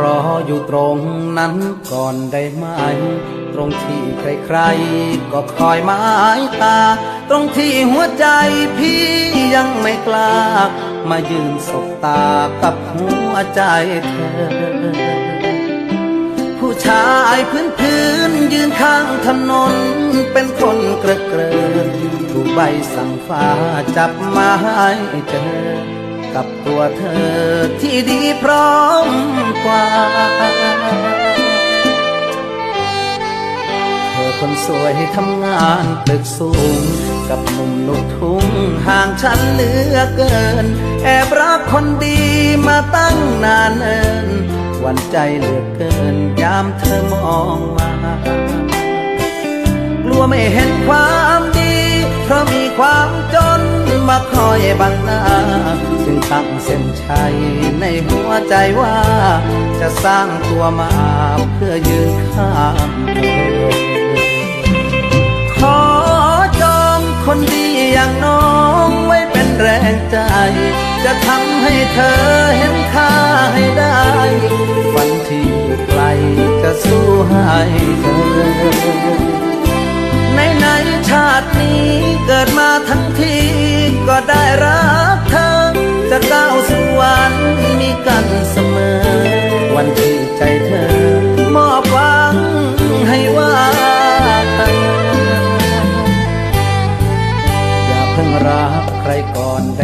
รออยู่ตรงนั้นก่อนได้ไหม ตรงที่ใครๆก็คอยหมายตา ตรงที่หัวใจพี่ยังไม่กล้า มายืนสบตากับหัวใจเธอ ผู้ชายพื้นพื้นยืนข้างถนน เป็นคนเกระเกรินถูกใบสั่งฟ้าจับมาให้เจอ กับตัวเธอที่ดีพร้อมกว่า เธอคนสวยทำงานตึกสูง กับหนุ่มลูกทุ่งห่างฉันเหลือเกิน แอบรักคนดีมาตั้งนานเอินวันใจเหลือเกินยามเธอมองมากลัวไม่เห็นความดี เพราะมีความจน มาคอยบังหน้า จึงตั้งเส้นชัยในหัวใจว่า จะสร้างตัวมาเพื่อยืนข้างเธอขอจองคนดีอย่างน้องไว้เป็นแรงใจ จะทำให้เธอเห็นค่าให้ได้ วันที่ไกลจะสู้ให้เธอในในชาตินี้เกิดมาทั้งที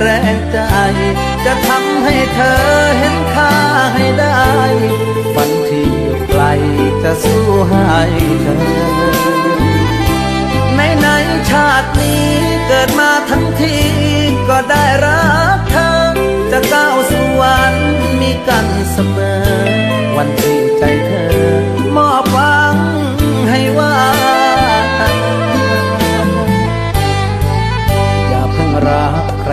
แรงใจ จะทำให้เธอเห็นค่าให้ได้วันที่อยู่ไกลจะสู้ให้เธอ ในในชาตินี้เกิดมาทั้งทีก็ได้รักเธอ จะก้าวสู่วันมีกันเสมอ วันที่